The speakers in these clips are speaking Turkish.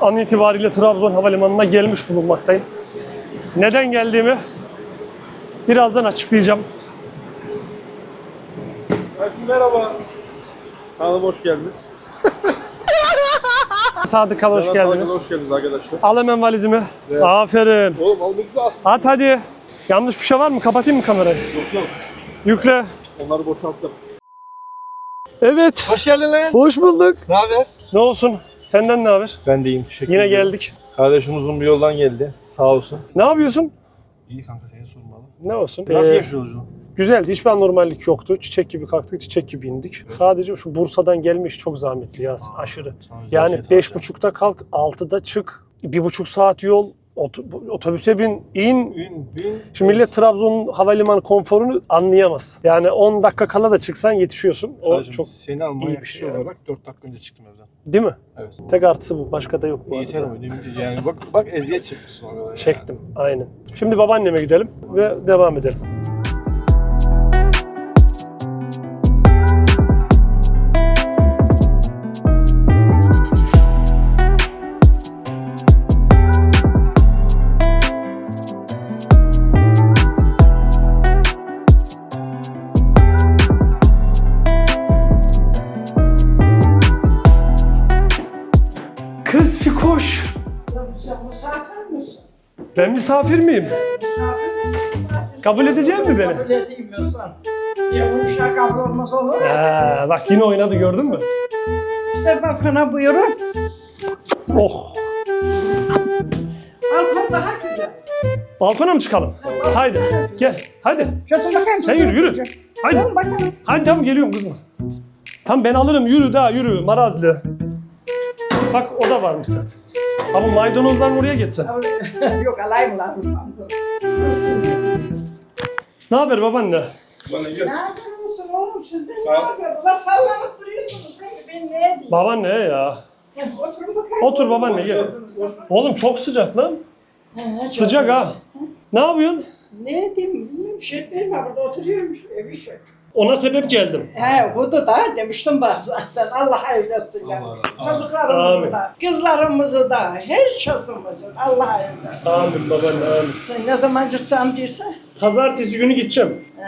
an itibariyle Trabzon Havalimanı'na gelmiş bulunmaktayım. Neden geldiğimi birazdan açıklayacağım. Merhaba. Kanalıma hoş geldiniz. Sadık Kal hoş Canan Sağlık'a geldiniz. Hoş geldiniz arkadaşlar. Al hemen valizimi. Evet. Aferin. Oğlum al ne güzel aslında. At hadi. Yanlış bir şey var mı? Kapatayım mı kamerayı? Yok yok. Yükle. Onları boşalttım. Evet. Hoş geldin lan. Hoş bulduk. Ne haber? Ne olsun? Senden ne haber? Ben de iyiyim. Teşekkür Yine ederim. geldik. Kardeşim uzun bir yoldan geldi. Sağ olsun. Ne yapıyorsun? İyi kanka seni sormalı. Ne olsun? Nasıl Ee, yolculuğun? Güzeldi. Hiçbir anormallik yoktu. Çiçek gibi kalktık, çiçek gibi indik. Sadece şu Bursa'dan gelmiş çok zahmetli ya aşırı. Sana güzel Yani şey beş buçukta kalk, altıda çık. Bir buçuk saat yol, otobüse bin, in. Bin, bin. Şimdi millet Trabzon'un havalimanı konforunu anlayamaz. Yani 10 dakika kala da çıksan yetişiyorsun. O Kardeşim, çok seni almaya iyi bir şey kişi yani. olarak 4 dakika önce çıktım evden. değil mi? Evet. Tek artısı bu. Başka da yok bu Yeter arada. Değil mi? Yani bak bak eziyet çekmişsin o kadar. ya. Çektim. Aynen. Şimdi babaanneme gidelim ve devam edelim. Ben misafir miyim? Kabul edecek mi beni? Kabul edemiyorsan. Ya bu uşağı kabul olmaz olur mu? Ee, bak yine oynadı gördün mü? İster balkona buyurun. Oh. Balkon daha güzel. Balkona mı çıkalım? Haydi gel. Hadi. Çözün bakayım. Sen yürü yürü. Haydi. Dön bakalım. Hadi tamam geliyorum kızım. Tam ben alırım yürü daha yürü marazlı. Bak o da varmış zaten. Ama maydanozların oraya geçsen. Yok alayım lan. Nasılsın? Ne haber babaanne? Bana Ne gel. yapıyorsun oğlum? Siz de ne Sağ- yapıyorsunuz? Ulan sallanıp duruyorsunuz değil mi? Ben ne edeyim? Babaanne ya. Ya Oturun bakayım. Otur babaanne gel. Oğlum çok sıcak lan. He, Sıcak ha. Ne yapıyorsun? Ne edeyim? Bilmiyorum, Bir şey etmeyeyim. Ha, Burada oturuyorum. Bir şey. Ona sebep geldim. He, hudu da demiştim bak zaten. Allah hayırlısı ya. Allah razı Amin. Çocuklarımızı da, kızlarımızı da, her çocuğumuzu. Allah hayırlısı. Amin babaanne amin. Sen ne zaman gitsen diyorsa. Pazartesi günü gideceğim. He.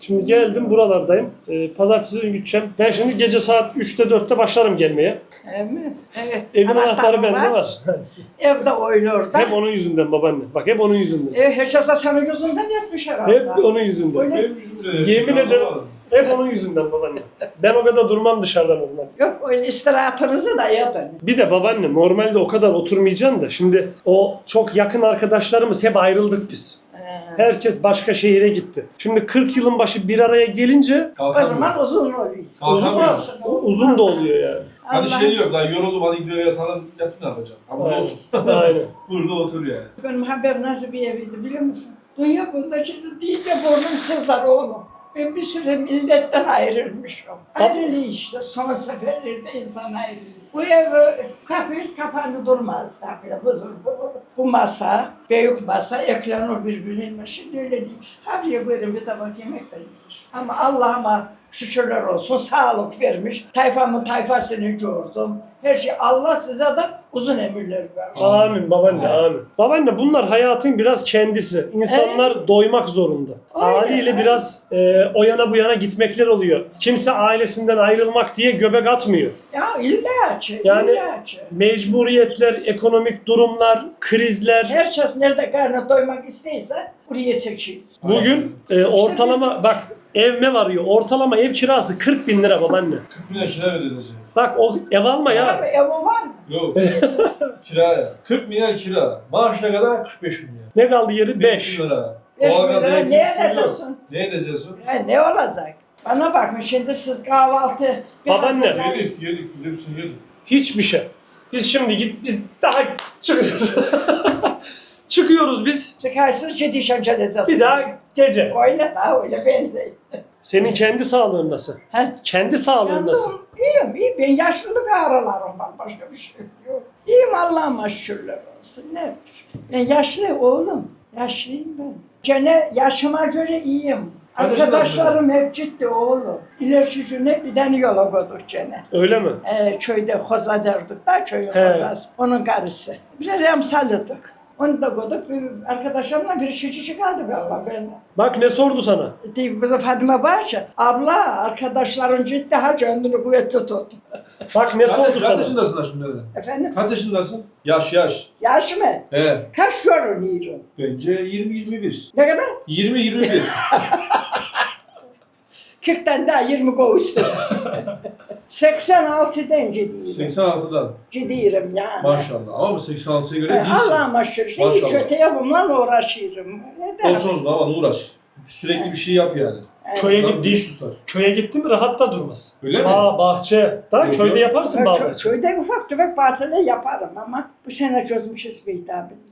Şimdi geldim buralardayım. Ee, pazartesi günü gideceğim. Ben şimdi gece saat 3'te 4'te başlarım gelmeye. He mi? Evet. Evin anahtarı bende var. Evde oynuyor da. hep onun yüzünden babaanne. Bak hep onun yüzünden. E, hiç olsa senin yüzünden yapmış herhalde. Hep onun yüzünden. Öyle- Yemin ederim. Hep onun yüzünden babaanne. Ben o kadar durmam dışarıdan ondan. Yok öyle istirahatınızı da yapın. Bir de babaanne normalde o kadar oturmayacaksın da şimdi o çok yakın arkadaşlarımız hep ayrıldık biz. He. Herkes başka şehire gitti. Şimdi 40 yılın başı bir araya gelince O zaman uzun oluyor. uzun, Kalkamıyoruz. uzun da oluyor yani. Hani Allah- şey diyor, daha yoruldum hadi gidiyor yatalım, yatın ne yapacağım? Ama burada Aynen. otur. Aynen. Burada otur yani. Benim haberim nasıl bir eviydi biliyor musun? Dünya bunda şimdi deyince burnum sızlar oğlum. Ben bir süre milletten ayrılmışım. Ayrılıyor işte son seferlerde insan ayrılıyor. Bu ev kapıyız kapandı durmaz tabii. Bu, bu, bu masa, büyük masa ekranır birbirine. Şimdi öyle değil. Habire buyurun bir tabak yemek de yenir. Ama Allah'ıma şükürler olsun sağlık vermiş. Tayfamın tayfasını gördüm. Her şey Allah size de uzun emirler versin. Amin babaanne amin. Babaanne bunlar hayatın biraz kendisi. İnsanlar doymak zorunda. Öyle, Haliyle biraz e, o yana bu yana gitmekler oluyor. Kimse ailesinden ayrılmak diye göbek atmıyor. Ya illa ki, Yani- illa ki. Mecburiyetler, ekonomik durumlar, krizler. Herkes nerede karnı doymak isteyse buraya çekiyor. Bugün e, ortalama bak evme varıyor. Ortalama ev kirası 40 bin lira babaanne. 40 bin lira kira verilecek. Bak o ev alma Abi ya. evi var mı? Yok. Kiraya. 40 milyar kira. Maaş ne kadar? 45 milyar. Ne kaldı yeri? 5 5. lira. 5 Doğalgaz, lira elektrik, ne su yok. edeceksin? Ne edeceksin? Ya ne olacak? Bana bakın şimdi siz kahvaltı... bir Babaanne. Yedik, yedik. Biz hepsini yedik. Hiçbir şey. Biz şimdi git biz daha çıkıyoruz. Çıkıyoruz biz. Çıkarsınız yetişen edeceğiz. Bir daha gece. Öyle daha öyle benzeyin. Senin kendi sağlığın nasıl? Ha? Kendi sağlığın nasıl? İyiyim iyi. Ben yaşlılık ağrılarım var. Başka bir şey yok. İyiyim Allah'ıma şükürler olsun. Ne? Ben yaşlı oğlum. Yaşlıyım ben. Gene yaşıma göre iyiyim. Arkadaşlarım hep ciddi oğlum. Çocuğuna bir tane yola koyduk gene. Öyle mi? Ee, köyde koza derdik da köyün He. kozası. Onun karısı. Bir remsallıdık. Onu da koyduk. Bir arkadaşlarımla bir çocuğu kaldı valla benimle. Bak ne sordu sana? Deyip bize Fadime Bahçe. Abla arkadaşların ciddi ha kendini kuvvetli tut. Bak ne Kaç, sordu kaç sana? yaşındasın şimdi? Efendim? Kaç yaşındasın? Yaş yaş. Yaş mı? He. Kaç görünüyorum? Bence 20-21. Ne kadar? 20-21. 40'tan daha 20 kovuştu. 86'dan ciddiyim. 86'dan. Ciddiyim yani. Maşallah. Ama bu 86'ya göre değilsin. Allah'ıma şükür. İşte hiç Maşallah. öte yapımla uğraşıyorum. Ne derim? Olsun ama uğraş. Sürekli bir şey yap yani. Evet. Köye git, diş tutar. köye gittin mi rahat da durmaz. Öyle mi? Aa bahçe. Daha köyde yaparsın bağ bahçe. köyde ufak tefek bahçede yaparım ama bu sene çözmüşüz hitap bakalım.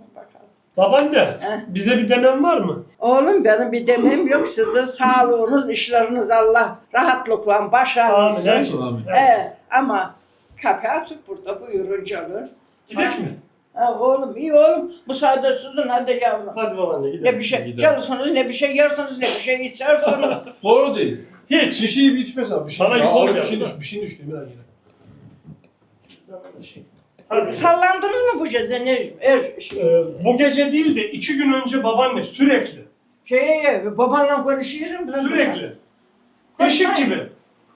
Babaanne bize bir demen var mı? Oğlum benim bir demem yok sizin sağlığınız, işleriniz Allah rahatlıkla Amin herkes. Amin. He, ama kapı açık burada buyurun canım. Gidek mi? Ha, oğlum iyi oğlum müsaade sizin hadi yavrum. Hadi babaanne gidelim. Ne bir şey Gidelim. ne bir şey yersiniz, ne bir şey içersiniz. Doğru değil. Hiç. Bir şeyi bir içmez abi. Bir şey, Sana Ya, yük ağır olmuyor, bir şey değil mi? düş, bir şey düştü Emirhan yine. Sallandınız mı bu gece ne? Er, şey, Ee, bu gece değil de iki gün önce babaanne sürekli. şey, babanla konuşuyorum. ben- Sürekli. Eşik gibi.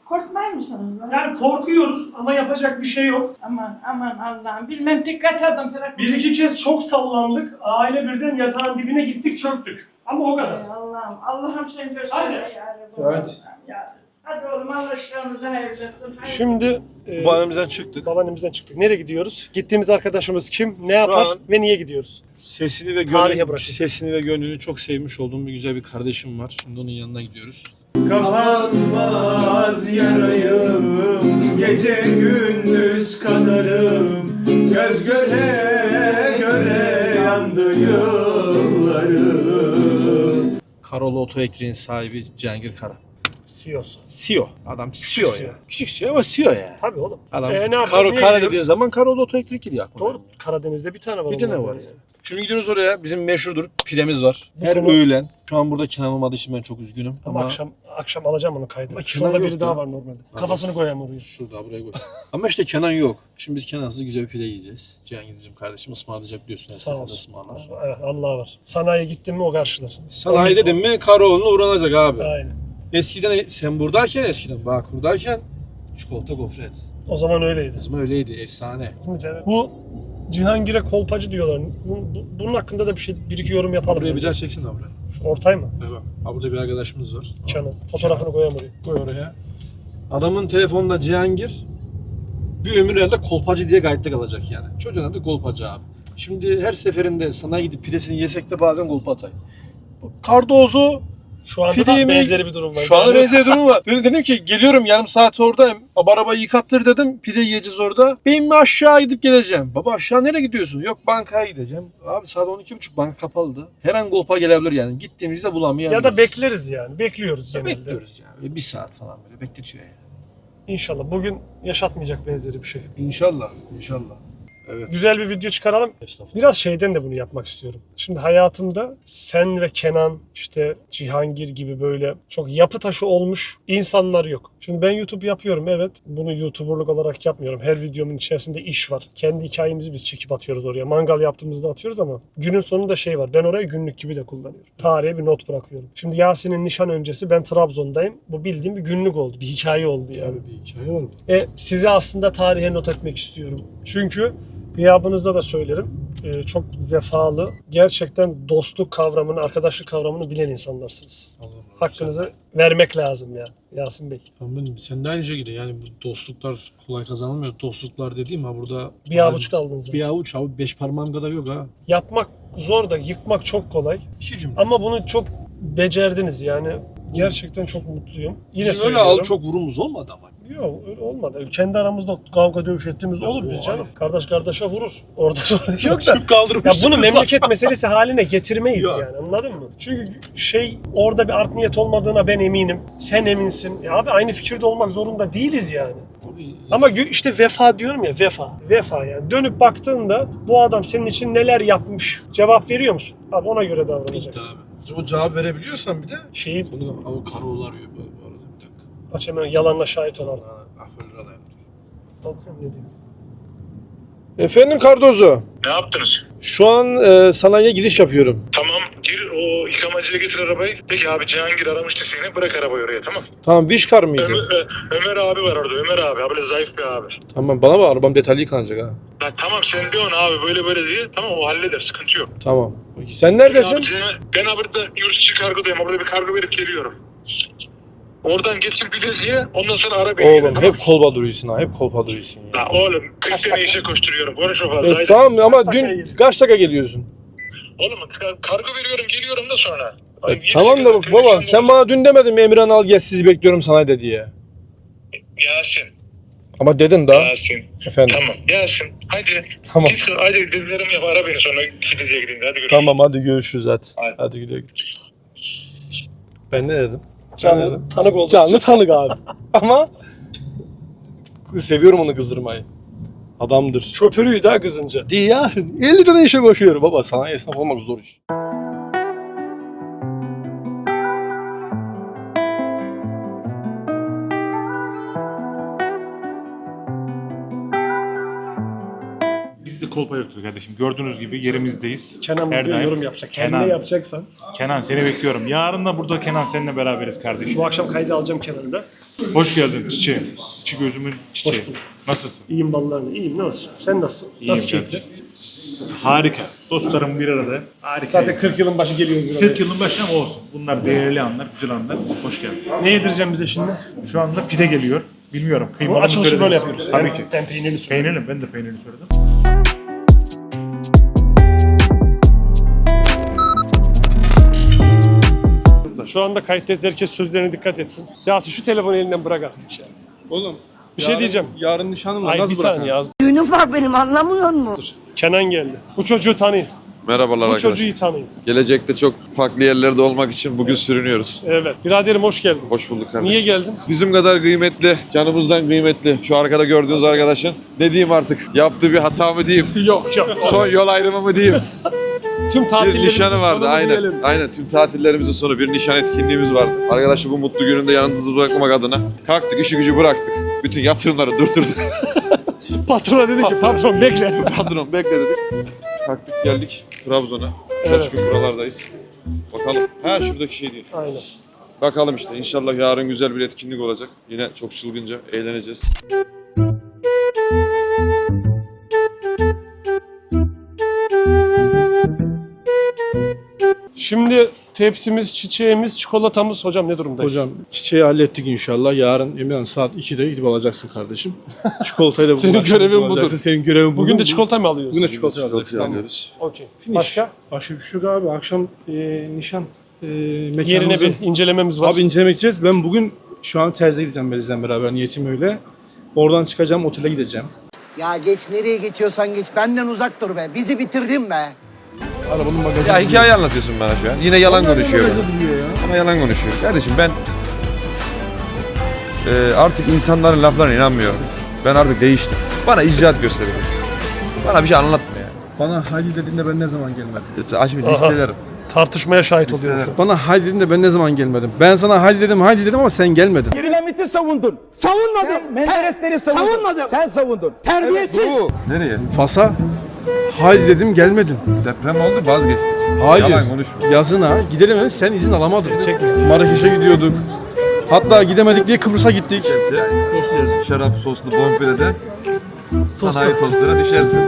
Korkmay mısınız? lan? Yani korkuyoruz ama yapacak bir şey yok. Aman aman Allah'ım bilmem dikkat edin. bırak. Bir iki kez çok sallandık. Aile birden yatağın dibine gittik çöktük. Ama o kadar. Ey Allah'ım, Allah'ım sen göster Hadi. ya. Evet. Ya. Hadi oğlum Allah işlerinizi hayırlırsın. Hayır. Şimdi e, Babaannemizden çıktık. babaannemizden çıktık. Nereye gidiyoruz? Gittiğimiz arkadaşımız kim? Ne yapar an- ve niye gidiyoruz? Sesini ve Tarihe gönlünü, sesini ve gönlünü çok sevmiş olduğum bir güzel bir kardeşim var. Şimdi onun yanına gidiyoruz. Kapanmaz yarayım Gece gündüz kanarım Göz göre göre yandı yıllarım Karolu Oto Elektriğin sahibi Cihangir Kara. CEO'su. CEO. Adam CEO CEO. ya. Küçük CEO ama CEO yani. Tabii oğlum. Adam Ee, ne yapacağız? Karo, Niye Kara gidiyoruz? dediğin zaman Karolu Oto Elektrik geliyor aklıma. Doğru. Karadeniz'de bir tane var. Bir de ne onlardan var ya? Şimdi gidiyoruz oraya. Bizim meşhurdur. Pidemiz var. Bu Her konu- öğlen. Şu an burada Kenan olmadığı için ben çok üzgünüm. Ama, Ama, akşam akşam alacağım onu kaydı. Ama Şurada Kenan biri yok daha ya. var normalde. Kafasını koyayım oraya. Şurada buraya koy. Ama işte Kenan yok. Şimdi biz Kenansız güzel bir pide yiyeceğiz. Cihangir'cim kardeşim ısmarlayacak biliyorsun. her Sağ seferinde olsun. ısmarlar. Evet Allah var. Sanayi gittin mi o karşılar. Sanayi dedim mi Karoğlu'na uğranacak abi. Aynen. Eskiden sen buradayken eskiden bak buradayken çikolata gofret. O zaman öyleydi. O zaman öyleydi efsane. Bu Cihangir'e kolpacı diyorlar. Bu- bu- bunun hakkında da bir şey bir iki yorum yapalım. Buraya bir daha çeksin abi. Şu ortay mı? Evet. Ha burada bir arkadaşımız var. Canan. Fotoğrafını koyayım oraya. Koy oraya. Adamın telefonunda Cihangir bir ömür elde kolpacı diye kayıtlı kalacak yani. Çocuğun adı kolpacı abi. Şimdi her seferinde sana gidip pidesini yesek de bazen kolpa atay. Kardozu Şu anda da benzeri bir durum var. Şu anda Yani benzer durum var. Dedim, dedim ki geliyorum yarım saat oradayım. Baba arabayı yıkattır dedim. Pide yiyeceğiz orada. Ben mi aşağı gidip geleceğim? Baba aşağı nereye gidiyorsun? Yok bankaya gideceğim. Abi saat 12.30 banka kapalıdı. Her an golpa gelebilir yani. Gittiğimizde bulamayabiliriz. Ya da bekleriz yani. Bekliyoruz genelde. Bekliyoruz yani. Bir saat falan böyle bekletiyor yani. İnşallah. Bugün yaşatmayacak benzeri bir şey. İnşallah. İnşallah. Evet. Güzel bir video çıkaralım. Estağfurullah. Biraz şeyden de bunu yapmak istiyorum. Şimdi hayatımda sen ve Kenan, işte Cihangir gibi böyle çok yapı taşı olmuş insanlar yok. Şimdi ben YouTube yapıyorum evet. Bunu YouTuber'lık olarak yapmıyorum. Her videomun içerisinde iş var. Kendi hikayemizi biz çekip atıyoruz oraya. Mangal yaptığımızda atıyoruz ama günün sonunda şey var. Ben orayı günlük gibi de kullanıyorum. Tarihe bir not bırakıyorum. Şimdi Yasin'in nişan öncesi ben Trabzon'dayım. Bu bildiğim bir günlük oldu. Bir hikaye oldu yani. Yani bir hikaye mı? E, size aslında tarihe not etmek istiyorum. Çünkü gıyabınızda da söylerim. e, çok vefalı, gerçekten dostluk kavramını, arkadaşlık kavramını bilen insanlarsınız. Allah'ım. Hakkınızı vermek lazım ya Yasin Bey. Sen, benim, sen de aynı şekilde yani bu dostluklar kolay kazanılmıyor. Dostluklar dediğim ha burada Bir avuç kaldınız. zaten. bir avuç avuç beş parmağım kadar yok ha. Yapmak zor da yıkmak çok kolay. İki cümle. Ama bunu çok becerdiniz yani. Gerçekten çok mutluyum. Yine Bizim öyle al çok vurumuz olmadı ama. Yok öyle olmadı. Kendi aramızda kavga dövüş ettiğimiz olur biz canım. Kardeş kardeşe vurur. Orada sorun yok da. Ya bunu memleket meselesi haline getirmeyiz Yok. yani anladın mı? Çünkü şey orada bir art niyet olmadığına ben eminim. Sen eminsin. Ya abi aynı fikirde olmak zorunda değiliz yani. Ama işte vefa diyorum ya vefa. Vefa yani. Dönüp baktığında bu adam senin için neler yapmış cevap veriyor musun? Abi ona göre Bitti davranacaksın. abi. O cevap verebiliyorsan bir de Şeyi bunu Karol arıyor bu bu arada bir dakika. aç hemen yalanla şahit olalım. Ha, Afölür alayım. Bakalım ne diyor. Efendim Cardozo. Ne yaptınız? Şu an e, sanayiye giriş yapıyorum. Tamam gir o yıkamacıya getir arabayı. Peki abi Cihangir aramıştı seni bırak arabayı oraya tamam. Tamam Vişkar mıydı? Ömer, Ö- Ömer abi var orada Ömer abi. Abi böyle zayıf bir abi. Tamam bana bak arabam detaylı yıkanacak ha. Ya tamam sen diyorsun abi böyle böyle diye. Tamam o halleder sıkıntı yok. Tamam. Peki, Sen neredesin? Abi, ben abi burada yurt içi kargodayım. Burada bir kargo verip geliyorum. Oradan geçsin Bilecik'e ondan sonra ara beni. Oğlum tamam. hep kolpa duruyorsun ha. Hep kolpa duruyorsun ya. Ya oğlum 40 sene işe koşturuyorum. Konuşma fazla. Evet, haydi. tamam ama Kaç dün kaç dakika geliyorsun? Oğlum ka- kargo veriyorum geliyorum da sonra. E, Ay, tamam da sekiz bak baba sen bana dün demedin mi Emirhan al gel sizi bekliyorum sanayide diye. Yasin. Ama dedin daha. Yasin. Efendim. Tamam Yasin. Hadi. Tamam. Git hadi dedilerimi yap ara beni sonra Bilecik'e gideyim. Hadi görüşürüz. Tamam hadi görüşürüz hadi. Hadi. Hadi güle güle. Ben ne dedim? Canlı tanık oldu. Canlı tanık abi. Ama seviyorum onu kızdırmayı. Adamdır. Çöpürüydü ha kızınca. Değil ya. 50 tane işe koşuyor baba. Sanayi esnaf olmak zor iş. Kolpa yoktur kardeşim. Gördüğünüz gibi yerimizdeyiz. Kenan Her bugün daim. yorum yapacak. Kenan. Kendine yapacaksan. Kenan seni bekliyorum. Yarın da burada Kenan seninle beraberiz kardeşim. Bu akşam kaydı alacağım Kenan'da. Hoş geldin çiçeğim. Çiçi gözümün çiçeği. Hoş bulduk. Nasılsın? İyiyim ballarını. İyiyim ne olsun. Sen nasılsın? İyiyim Nasıl keyifli? Harika. Dostlarım bir arada. Harika. Zaten 40 yılın başı geliyor. bir 40 araya. yılın başına ama olsun. Bunlar değerli anlar, güzel anlar. Hoş geldin. Ne yedireceğim bize şimdi? Şu anda pide geliyor. Bilmiyorum. Kıymalı mı açılışı böyle yapıyoruz. Tabii ki. Ben peynirli söylüyorum. Peynirli. Ben de peynirli söyledim. Şu anda kayıttayız. Herkes sözlerine dikkat etsin. Yasin şu telefonu elinden bırak artık ya. Oğlum. Bir şey diyeceğim. Yarın nişanım var. Ay bir Nasıl saniye bırakayım? az. Düğünüm var benim anlamıyor musun? Kenan geldi. Bu çocuğu tanıyın. Merhabalar Bu arkadaşlar. çocuğu iyi tanıyın. Gelecekte çok farklı yerlerde olmak için bugün sürünüyoruz. Evet. Biraderim hoş geldin. Hoş bulduk kardeşim. Niye geldin? Bizim kadar kıymetli, canımızdan kıymetli. Şu arkada gördüğünüz arkadaşın. Ne diyeyim artık? Yaptığı bir hata mı diyeyim? Yok yok. Son yol ayrımı mı diyeyim? Tüm Bir tatillerimizin nişanı vardı sonunu aynen. diyelim. Aynen tüm tatillerimizin sonu bir nişan etkinliğimiz vardı. Arkadaşı bu mutlu gününde yanınızı bırakmak adına kalktık işi gücü bıraktık. Bütün yatırımları durdurduk. Patrona dedi ki patron bekle. Patron bekle dedik. Kalktık geldik Trabzon'a. Evet. Kaç gün buralardayız. Bakalım. Ha şuradaki şey değil. Aynen. Bakalım işte inşallah yarın güzel bir etkinlik olacak. Yine çok çılgınca eğleneceğiz. Şimdi tepsimiz, çiçeğimiz, çikolatamız. Hocam ne durumdayız? Hocam çiçeği hallettik inşallah. Yarın Emirhan saat 2'de gidip alacaksın kardeşim. Çikolatayı da bugün Senin görevin alacaksın. budur. Senin görevin Bugün de budur. çikolata mı alıyoruz? Bugün de çikolata. Tamam. ilerliyoruz. Okey. Başka? Başka bir şey yok abi. Akşam e, nişan e, mekanımızı... Yerine bir incelememiz var. Abi incelemek gideceğiz. Ben bugün şu an terziye gideceğim Beliz'le beraber. Niyetim öyle. Oradan çıkacağım, otele gideceğim. Ya geç nereye geçiyorsan geç. Benden uzak dur be. Bizi bitirdin be. Arabanın bagajı. Ya hikaye anlatıyorsun bana şu an. Yine yalan konuşuyor. duruyor ya. Ama yalan konuşuyor. Kardeşim ben e, artık insanların laflarına inanmıyorum. Ben artık değiştim. Bana icraat göstereceksin. Bana bir şey anlatma ya. Bana haydi dediğinde ben ne zaman gelmedim? Aç bir listelerim. Tartışmaya şahit oluyoruz. Bana haydi dediğinde ben ne zaman gelmedim? Ben sana haydi dedim, haydi dedim ama sen gelmedin. Dinamiti savundun. Savunmadın. Sen Menderesleri savundun. Savunmadım. Sen savundun. Terbiyesiz. Nereye? Fas'a haydi dedim gelmedin. Deprem oldu vazgeçtik. Hayır. Yalan konuşma. Yazına gidelim dedim, sen izin alamadın. Marrakeş'e gidiyorduk. Hatta gidemedik diye Kıbrıs'a gittik. Düşerse şarap soslu bonfileden sanayi tostlara düşersin.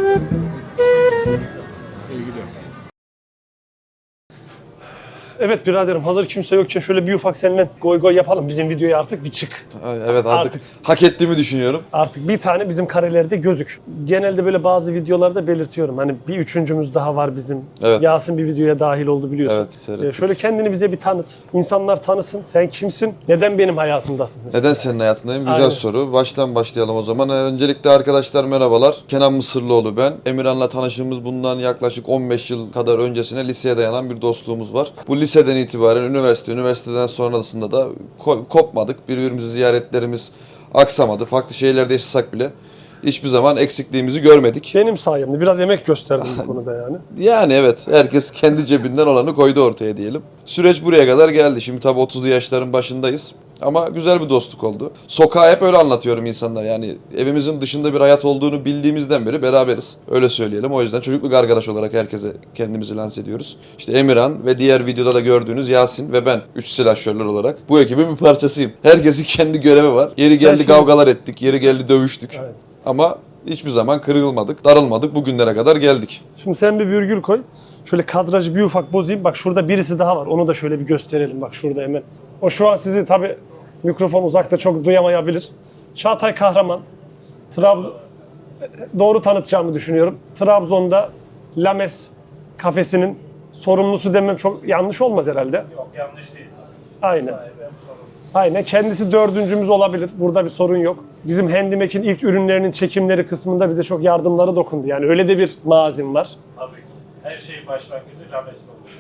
Evet biraderim hazır kimse yokken şöyle bir ufak seninle goy goy yapalım. Bizim videoya artık bir çık. Evet artık, Artık. hak ettiğimi düşünüyorum. Artık bir tane bizim karelerde gözük. Genelde böyle bazı videolarda belirtiyorum. Hani bir üçüncümüz daha var bizim. Evet. Yasin bir videoya dahil oldu biliyorsun. Evet. Ee, şöyle kendini bize bir tanıt. İnsanlar tanısın. Sen kimsin? Neden benim hayatımdasın? mesela? Neden senin hayatındayım? Güzel Aynen. soru. Baştan başlayalım o zaman. Ee, Öncelikle arkadaşlar merhabalar. Kenan Mısırlıoğlu ben. Emirhan'la tanıştığımız bundan yaklaşık 15 yıl kadar öncesine liseye dayanan bir dostluğumuz var. Bu liseden itibaren üniversite, üniversiteden sonrasında da ko- kopmadık. Birbirimizi ziyaretlerimiz aksamadı. Farklı şehirlerde yaşasak bile Hiçbir zaman eksikliğimizi görmedik. Benim sayemde biraz emek gösterdim bu konuda yani. Yani evet herkes kendi cebinden olanı koydu ortaya diyelim. Süreç buraya kadar geldi. Şimdi tabii 30'lu yaşların başındayız. Ama güzel bir dostluk oldu. Sokağa hep öyle anlatıyorum insanlara. Yani evimizin dışında bir hayat olduğunu bildiğimizden beri beraberiz. Öyle söyleyelim. O yüzden çocukluk arkadaş olarak herkese kendimizi lanse ediyoruz. İşte Emirhan ve diğer videoda da gördüğünüz Yasin ve ben. Üç silahşörler olarak. Bu ekibin bir parçasıyım. Herkesin kendi görevi var. Yeri Sen geldi şimdi- kavgalar ettik. Yeri geldi dövüştük. Evet. Ama hiçbir zaman kırılmadık, darılmadık. Bugünlere kadar geldik. Şimdi sen bir virgül koy. Şöyle kadrajı bir ufak bozayım. Bak şurada birisi daha var. Onu da şöyle bir gösterelim. Bak şurada hemen. O şu an sizi tabi mikrofon uzakta çok duyamayabilir. Çağatay Kahraman. Trabzon doğru tanıtacağımı düşünüyorum. Trabzon'da Lames kafesinin sorumlusu demem çok yanlış olmaz herhalde. Yok yanlış değil. Aynen. Aynen. Kendisi dördüncümüz olabilir. Burada bir sorun yok. Bizim Handimek'in ilk ürünlerinin çekimleri kısmında bize çok yardımları dokundu. Yani öyle de bir mazim var. Her şeyin başlangıcı Lames'te olur.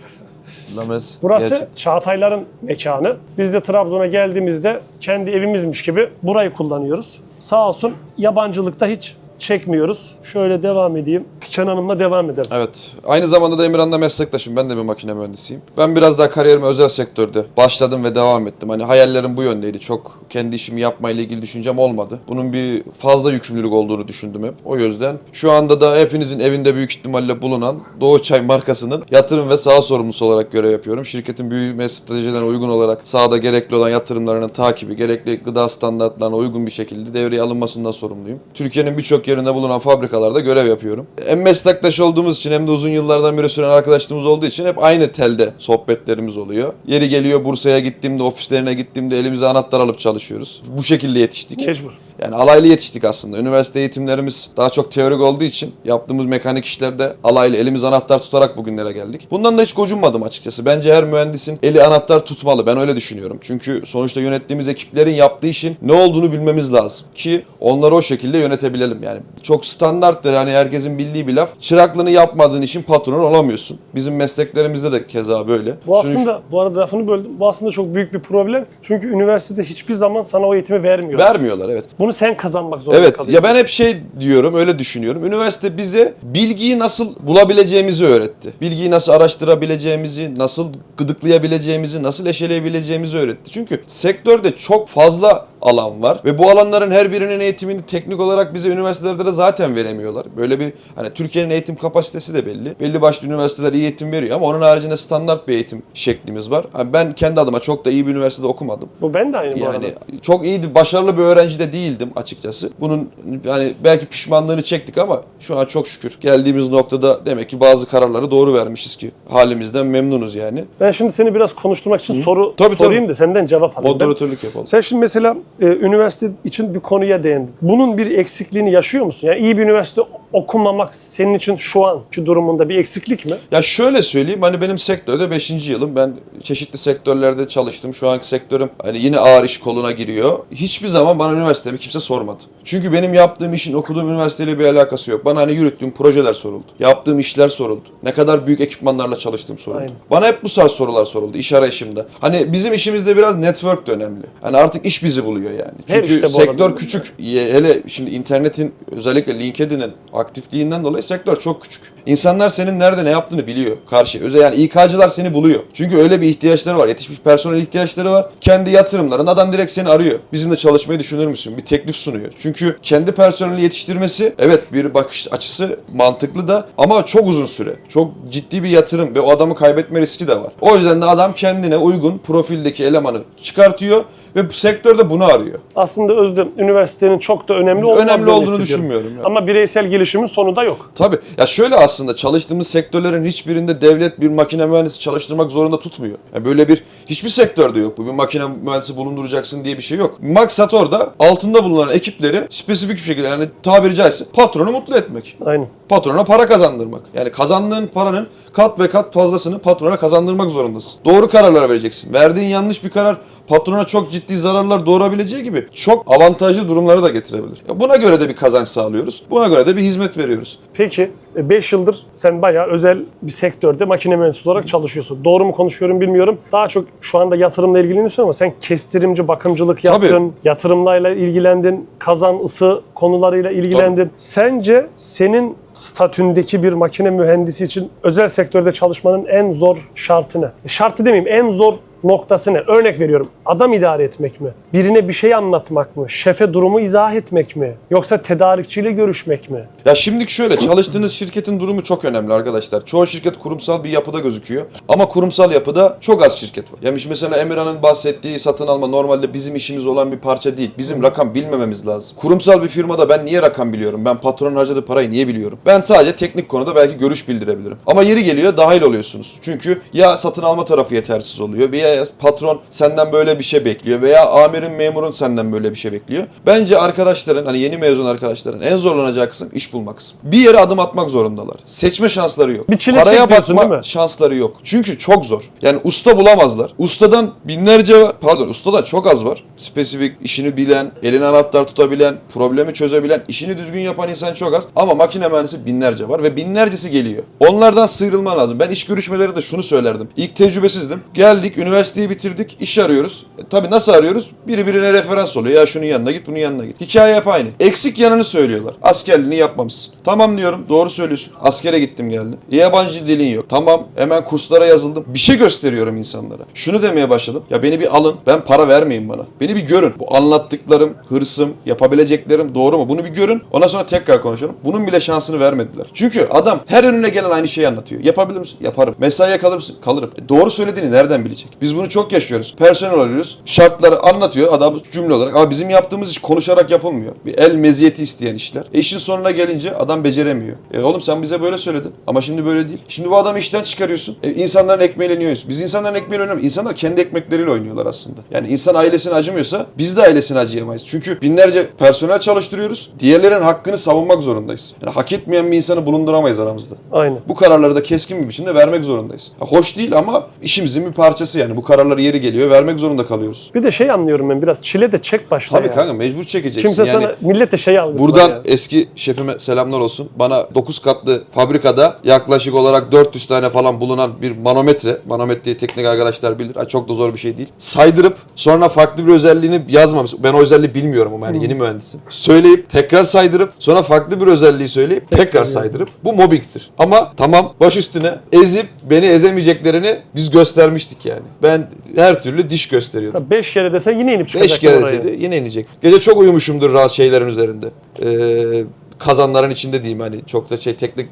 Lames Burası gerçek- Çağatayların mekanı. Biz de Trabzon'a geldiğimizde kendi evimizmiş gibi burayı kullanıyoruz. Sağ olsun yabancılıkta hiç çekmiyoruz. Şöyle devam edeyim. Kenan'ımla devam edelim. Evet. Aynı zamanda da Emirhan'la meslektaşım. Ben de bir makine mühendisiyim. Ben biraz daha kariyerime özel sektörde başladım ve devam ettim. Hani hayallerim bu yöndeydi. Çok kendi işimi yapmayla ilgili düşüncem olmadı. Bunun bir fazla yükümlülük olduğunu düşündüm hep. O yüzden şu anda da hepinizin evinde büyük ihtimalle bulunan Doğu Çay markasının yatırım ve saha sorumlusu olarak görev yapıyorum. Şirketin büyüme stratejilerine uygun olarak sahada gerekli olan yatırımlarının takibi, gerekli gıda standartlarına uygun bir şekilde devreye alınmasından sorumluyum. Türkiye'nin birçok yerinde bulunan fabrikalarda görev yapıyorum. Hem meslektaş olduğumuz için hem de uzun yıllardan beri süren arkadaşlığımız olduğu için hep aynı telde sohbetlerimiz oluyor. Yeri geliyor Bursa'ya gittiğimde, ofislerine gittiğimde elimize anahtar alıp çalışıyoruz. Bu şekilde yetiştik. Mecbur. Yani alaylı yetiştik aslında. Üniversite eğitimlerimiz daha çok teorik olduğu için yaptığımız mekanik işlerde alaylı elimiz anahtar tutarak bugünlere geldik. Bundan da hiç gocunmadım açıkçası. Bence her mühendisin eli anahtar tutmalı. Ben öyle düşünüyorum. Çünkü sonuçta yönettiğimiz ekiplerin yaptığı işin ne olduğunu bilmemiz lazım. Ki onları o şekilde yönetebilelim. Yani çok standarttır. Hani herkesin bildiği bir laf. Çıraklığını yapmadığın işin patronu olamıyorsun. Bizim mesleklerimizde de keza böyle. Bu Sonuç- aslında, bu arada lafını böldüm. Bu aslında çok büyük bir problem. Çünkü üniversitede hiçbir zaman sana o eğitimi vermiyor. Vermiyorlar evet. Bunu sen kazanmak zorunda Evet kalıyorsun. ya ben hep şey diyorum öyle düşünüyorum. Üniversite bize bilgiyi nasıl bulabileceğimizi öğretti. Bilgiyi nasıl araştırabileceğimizi, nasıl gıdıklayabileceğimizi, nasıl eşeleyebileceğimizi öğretti. Çünkü sektörde çok fazla alan var ve bu alanların her birinin eğitimini teknik olarak bize üniversitelerde de zaten veremiyorlar. Böyle bir hani Türkiye'nin eğitim kapasitesi de belli. Belli başlı üniversiteler iyi eğitim veriyor ama onun haricinde standart bir eğitim şeklimiz var. Hani ben kendi adıma çok da iyi bir üniversitede okumadım. Bu ben de aynı bu arada. Yani çok iyiydi, başarılı bir öğrenci de değildim açıkçası. Bunun yani belki pişmanlığını çektik ama şu an çok şükür geldiğimiz noktada demek ki bazı kararları doğru vermişiz ki halimizden memnunuz yani. Ben şimdi seni biraz konuşturmak için soru Tabii, sorayım tabii. da senden cevap alayım. Moderatörlük yapalım. Sen şimdi mesela e, üniversite için bir konuya değindin. Bunun bir eksikliğini yaşıyor musun? Yani iyi bir üniversite okumamak senin için şu anki durumunda bir eksiklik mi? Ya şöyle söyleyeyim hani benim sektörde 5. yılım. Ben çeşitli sektörlerde çalıştım. Şu anki sektörüm hani yine ağır iş koluna giriyor. Hiçbir zaman bana üniversitemi kimse sormadı. Çünkü benim yaptığım işin okuduğum üniversiteyle bir alakası yok. Bana hani yürüttüğüm projeler soruldu. Yaptığım işler soruldu. Ne kadar büyük ekipmanlarla çalıştığım soruldu. Aynen. Bana hep bu tarz sorular soruldu iş arayışımda. Hani bizim işimizde biraz network de önemli. Hani artık iş bizi buluyor yani. Her Çünkü işte sektör arada. küçük. Hele şimdi internetin özellikle LinkedIn'in aktifliğinden dolayı sektör çok küçük. İnsanlar senin nerede ne yaptığını biliyor karşı. Özel yani İK'cılar seni buluyor. Çünkü öyle bir ihtiyaçları var. Yetişmiş personel ihtiyaçları var. Kendi yatırımlarında adam direkt seni arıyor. Bizimle çalışmayı düşünür müsün? Bir teklif sunuyor. Çünkü kendi personeli yetiştirmesi evet bir bakış açısı mantıklı da ama çok uzun süre. Çok ciddi bir yatırım ve o adamı kaybetme riski de var. O yüzden de adam kendine uygun profildeki elemanı çıkartıyor ve sektörde bunu arıyor. Aslında Özlem üniversitenin çok da önemli Önemli olduğunu hissediyorum. düşünmüyorum. ya. Ama bireysel gelişimin sonu da yok. Tabii. Ya şöyle aslında çalıştığımız sektörlerin hiçbirinde devlet bir makine mühendisi çalıştırmak zorunda tutmuyor. Yani böyle bir hiçbir sektörde yok bu. Bir makine mühendisi bulunduracaksın diye bir şey yok. Maksat orada altında bulunan ekipleri spesifik bir şekilde yani tabiri caizse patronu mutlu etmek. Aynen. Patrona para kazandırmak. Yani kazandığın paranın kat ve kat fazlasını patrona kazandırmak zorundasın. Doğru kararlar vereceksin. Verdiğin yanlış bir karar patrona çok ciddi zararlar doğurabileceği gibi çok avantajlı durumları da getirebilir. Buna göre de bir kazanç sağlıyoruz. Buna göre de bir hizmet veriyoruz. Peki 5 yıldır sen bayağı özel bir sektörde makine mühendisi olarak çalışıyorsun. Doğru mu konuşuyorum bilmiyorum. Daha çok şu anda yatırımla ilgileniyorsun ama sen kestirimci bakımcılık yaptın. Tabii. Yatırımlarla ilgilendin. Kazan ısı konularıyla ilgilendin. Sence senin statündeki bir makine mühendisi için özel sektörde çalışmanın en zor şartı ne? Şartı demeyeyim en zor noktası ne? Örnek veriyorum. Adam idare etmek mi? Birine bir şey anlatmak mı? Şefe durumu izah etmek mi? Yoksa tedarikçiyle görüşmek mi? Ya şimdilik şöyle çalıştığınız şirketin durumu çok önemli arkadaşlar. Çoğu şirket kurumsal bir yapıda gözüküyor. Ama kurumsal yapıda çok az şirket var. Yani mesela Emirhan'ın bahsettiği satın alma normalde bizim işimiz olan bir parça değil. Bizim rakam bilmememiz lazım. Kurumsal bir firmada ben niye rakam biliyorum? Ben patronun harcadığı parayı niye biliyorum? Ben sadece teknik konuda belki görüş bildirebilirim. Ama yeri geliyor dahil oluyorsunuz. Çünkü ya satın alma tarafı yetersiz oluyor veya patron senden böyle bir şey bekliyor veya amirin memurun senden böyle bir şey bekliyor. Bence arkadaşların hani yeni mezun arkadaşların en zorlanacağı kısım iş bulma kısmı. Bir yere adım atmak zorundalar. Seçme şansları yok. Bir çile Paraya bakma şansları yok. Çünkü çok zor. Yani usta bulamazlar. Ustadan binlerce var. Pardon ustadan çok az var. Spesifik işini bilen, eline anahtar tutabilen, problemi çözebilen, işini düzgün yapan insan çok az. Ama makine mühendisi binlerce var ve binlercesi geliyor. Onlardan sıyrılman lazım. Ben iş görüşmelerinde şunu söylerdim. İlk tecrübesizdim. Geldik, üniversiteyi bitirdik, iş arıyoruz. E, tabii nasıl arıyoruz? Biri birine referans oluyor. Ya şunun yanına git, bunun yanına git. Hikaye hep aynı. Eksik yanını söylüyorlar. Askerliğini yapmamışsın. Tamam diyorum, doğru söylüyorsun. Askere gittim geldim. E, yabancı dilin yok. Tamam, hemen kurslara yazıldım. Bir şey gösteriyorum insanlara. Şunu demeye başladım. Ya beni bir alın, ben para vermeyin bana. Beni bir görün. Bu anlattıklarım, hırsım, yapabileceklerim doğru mu? Bunu bir görün. Ondan sonra tekrar konuşalım. Bunun bile şansını vermediler. Çünkü adam her önüne gelen aynı şeyi anlatıyor. Yapabilir misin? Yaparım. Mesaiye kalır mısın? Kalırım. E, doğru söylediğini nereden bilecek? Biz bunu çok yaşıyoruz. Personel arıyoruz. Şartları anlatıyor adam cümle olarak. Ama bizim yaptığımız iş konuşarak yapılmıyor. Bir el meziyeti isteyen işler. E işin sonuna gelince adam beceremiyor. E oğlum sen bize böyle söyledin. Ama şimdi böyle değil. Şimdi bu adamı işten çıkarıyorsun. E, insanların ekmeğiyle oynuyoruz. Biz insanların ekmeğiyle oynuyoruz. İnsanlar kendi ekmekleriyle oynuyorlar aslında. Yani insan ailesine acımıyorsa biz de ailesine acıyamayız. Çünkü binlerce personel çalıştırıyoruz. Diğerlerinin hakkını savunmak zorundayız. Yani hak etmeyen bir insanı bulunduramayız aramızda. Aynen. Bu kararları da keskin bir biçimde vermek zorundayız. Ha, hoş değil ama işimizin bir parçası yani. Bu kararları yeri geliyor vermek zorunda kalıyoruz. Bir de şey anlıyorum ben biraz çile de çek başla Tabii ya. kanka mecbur çekeceksin. Kimse yani sana millet de şey algısı Buradan yani. eski şefime selamlar olsun. Bana 9 katlı fabrikada yaklaşık olarak 400 tane falan bulunan bir manometre. Manometreyi teknik arkadaşlar bilir. Ha, Çok da zor bir şey değil. Saydırıp sonra farklı bir özelliğini yazmamış. Ben o özelliği bilmiyorum ama yani yeni mühendisim. Söyleyip tekrar saydırıp sonra farklı bir özelliği söyleyip tekrar, yazın. saydırıp bu mobbingtir. Ama tamam baş üstüne ezip beni ezemeyeceklerini biz göstermiştik yani. Ben her türlü diş gösteriyordum. Tabii Beş kere dese yine inip çıkacak. Beş kere deseydi yine inecek. Gece çok uyumuşumdur rahat şeylerin üzerinde. Ee, kazanların içinde diyeyim hani çok da şey teknik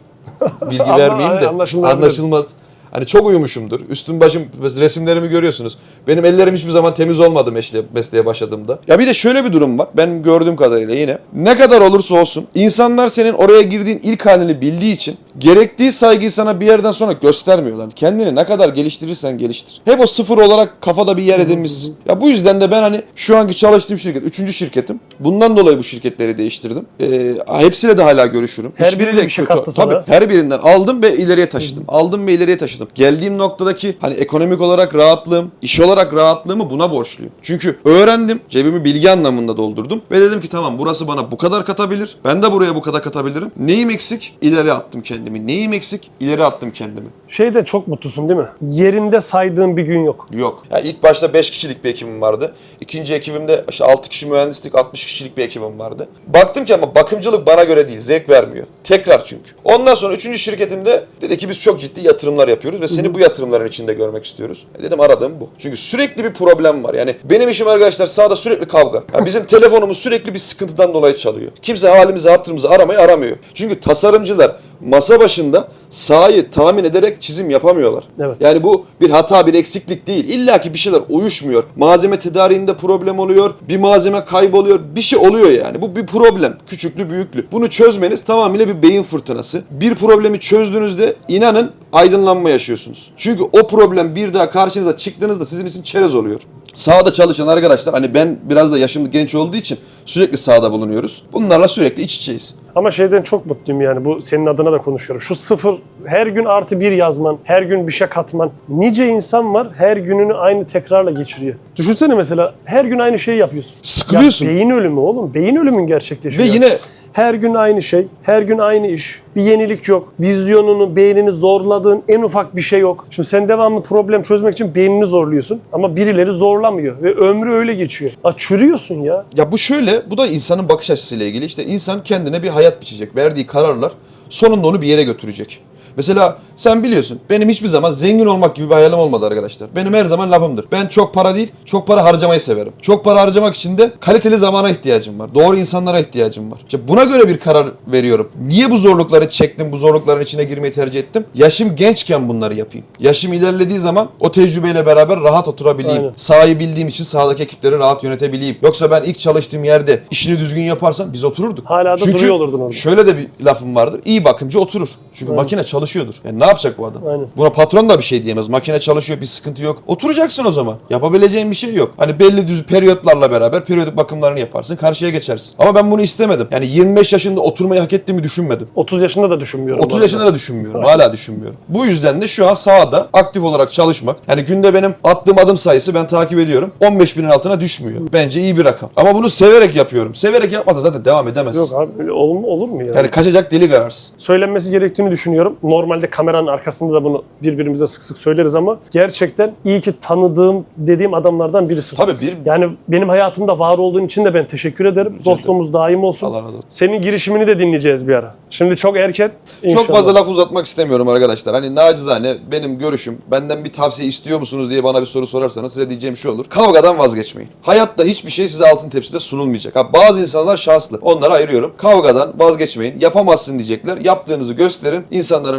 bilgi vermeyeyim de anlaşılmaz. anlaşılmaz. Hani çok uyumuşumdur. Üstüm başım resimlerimi görüyorsunuz. Benim ellerim hiçbir zaman temiz olmadı mesleğe, mesleğe başladığımda. Ya bir de şöyle bir durum var. Ben gördüğüm kadarıyla yine. Ne kadar olursa olsun insanlar senin oraya girdiğin ilk halini bildiği için gerektiği saygıyı sana bir yerden sonra göstermiyorlar. Kendini ne kadar geliştirirsen geliştir. Hep o sıfır olarak kafada bir yer edinmişsin. Ya bu yüzden de ben hani şu anki çalıştığım şirket, üçüncü şirketim. Bundan dolayı bu şirketleri değiştirdim. Ee, hepsiyle de hala görüşürüm. Her Hiçbiriyle biri bir şey kattı sana. Tabii her birinden aldım ve ileriye taşıdım. Aldım ve ileriye taşıdım. Geldiğim noktadaki hani ekonomik olarak rahatlığım, iş olarak rahatlığımı buna borçluyum. Çünkü öğrendim, cebimi bilgi anlamında doldurdum ve dedim ki tamam burası bana bu kadar katabilir. Ben de buraya bu kadar katabilirim. Neyim eksik? İleri attım kendimi. Neyim eksik? İleri attım kendimi. Şeyden çok mutlusun değil mi? Yerinde saydığın bir gün yok. Yok. Ya ilk başta 5 kişilik bir ekibim vardı. İkinci ekibimde işte 6 kişi mühendislik, 60 kişilik bir ekibim vardı. Baktım ki ama bakımcılık bana göre değil, zevk vermiyor. Tekrar çünkü. Ondan sonra üçüncü şirketimde dedi ki biz çok ciddi yatırımlar yapıyoruz ve seni bu yatırımların içinde görmek istiyoruz. E dedim aradığım bu. Çünkü sürekli bir problem var. Yani benim işim arkadaşlar sahada sürekli kavga. Ya bizim telefonumuz sürekli bir sıkıntıdan dolayı çalıyor. Kimse halimizi hatırımızı aramayı aramıyor. Çünkü tasarımcılar masa başında sahayı tahmin ederek çizim yapamıyorlar. Evet. Yani bu bir hata, bir eksiklik değil. İlla ki bir şeyler uyuşmuyor. Malzeme tedariğinde problem oluyor. Bir malzeme kayboluyor. Bir şey oluyor yani. Bu bir problem. Küçüklü, büyüklü. Bunu çözmeniz tamamıyla bir beyin fırtınası. Bir problemi çözdüğünüzde inanın aydınlanma yaşıyorsunuz. Çünkü o problem bir daha karşınıza çıktığınızda sizin için çerez oluyor. Sahada çalışan arkadaşlar hani ben biraz da yaşım genç olduğu için Sürekli sahada bulunuyoruz. Bunlarla sürekli iç içeyiz. Ama şeyden çok mutluyum yani bu senin adına da konuşuyorum. Şu sıfır her gün artı bir yazman, her gün bir şey katman. Nice insan var her gününü aynı tekrarla geçiriyor. Düşünsene mesela her gün aynı şeyi yapıyorsun. Sıkılıyorsun. Ya beyin ölümü oğlum. Beyin ölümün gerçekleşiyor. Ve yine Her gün aynı şey, her gün aynı iş. Bir yenilik yok. Vizyonunu, beynini zorladığın en ufak bir şey yok. Şimdi sen devamlı problem çözmek için beynini zorluyorsun. Ama birileri zorlamıyor. Ve ömrü öyle geçiyor. A, çürüyorsun ya. Ya bu şöyle, bu da insanın bakış açısıyla ilgili. İşte insan kendine bir hayat biçecek. Verdiği kararlar sonunda onu bir yere götürecek. Mesela sen biliyorsun benim hiçbir zaman zengin olmak gibi bir hayalim olmadı arkadaşlar. Benim her zaman lafımdır. Ben çok para değil, çok para harcamayı severim. Çok para harcamak için de kaliteli zamana ihtiyacım var. Doğru insanlara ihtiyacım var. İşte buna göre bir karar veriyorum. Niye bu zorlukları çektim, bu zorlukların içine girmeyi tercih ettim? Yaşım gençken bunları yapayım. Yaşım ilerlediği zaman o tecrübeyle beraber rahat oturabileyim. Aynen. Sahayı bildiğim için sahadaki ekipleri rahat yönetebileyim. Yoksa ben ilk çalıştığım yerde işini düzgün yaparsan biz otururduk. Hala da Çünkü duruyor olurdun orada. Şöyle de bir lafım vardır. İyi bakımcı oturur. Çünkü Aynen. makine çalışıyordur. Yani ne yapacak bu adam? Aynen. Buna patron da bir şey diyemez. Makine çalışıyor bir sıkıntı yok. Oturacaksın o zaman. Yapabileceğin bir şey yok. Hani belli düz periyotlarla beraber periyodik bakımlarını yaparsın. Karşıya geçersin. Ama ben bunu istemedim. Yani 25 yaşında oturmayı hak ettiğimi düşünmedim. 30 yaşında da düşünmüyorum. 30 bu yaşında da düşünmüyorum. Hala düşünmüyorum. Bu yüzden de şu an sahada aktif olarak çalışmak. Yani günde benim attığım adım sayısı ben takip ediyorum. 15 binin altına düşmüyor. Bence iyi bir rakam. Ama bunu severek yapıyorum. Severek yapmadan zaten devam edemezsin. Yok abi öyle olur, mu- olur mu ya? Yani kaçacak delik ararsın. Söylenmesi gerektiğini düşünüyorum. Normalde kameranın arkasında da bunu birbirimize sık sık söyleriz ama gerçekten iyi ki tanıdığım dediğim adamlardan birisi. Tabii bir Yani benim hayatımda var olduğun için de ben teşekkür ederim. Dostluğumuz daim olsun. Allah razı olsun. Senin girişimini de dinleyeceğiz bir ara. Şimdi çok erken. Çok İnşallah. fazla laf uzatmak istemiyorum arkadaşlar. Hani nacizane benim görüşüm, benden bir tavsiye istiyor musunuz diye bana bir soru sorarsanız size diyeceğim şu olur. Kavgadan vazgeçmeyin. Hayatta hiçbir şey size altın tepside sunulmayacak. Ha, bazı insanlar şanslı. Onları ayırıyorum. Kavgadan vazgeçmeyin. Yapamazsın diyecekler. Yaptığınızı gösterin.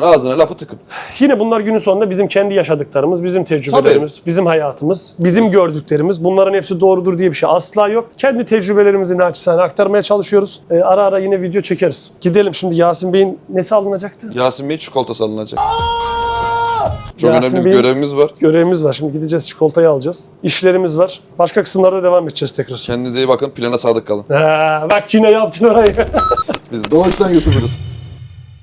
İnsanların ağzına lafı tıkın. Yine bunlar günün sonunda bizim kendi yaşadıklarımız, bizim tecrübelerimiz, bizim hayatımız, bizim gördüklerimiz. Bunların hepsi doğrudur diye bir şey asla yok. Kendi tecrübelerimizi naçizane aktarmaya çalışıyoruz. Ee, ara ara yine video çekeriz. Gidelim şimdi Yasin Bey'in nesi alınacaktı? Yasin Bey çikolatası alınacak. Çok Yasin önemli bir Bey'in görevimiz var. Görevimiz var. Şimdi gideceğiz çikolatayı alacağız. İşlerimiz var. Başka kısımlarda devam edeceğiz tekrar. Kendinize iyi bakın. Plana sadık kalın. Ha, bak yine yaptın orayı. Biz doğuştan YouTuber'ız.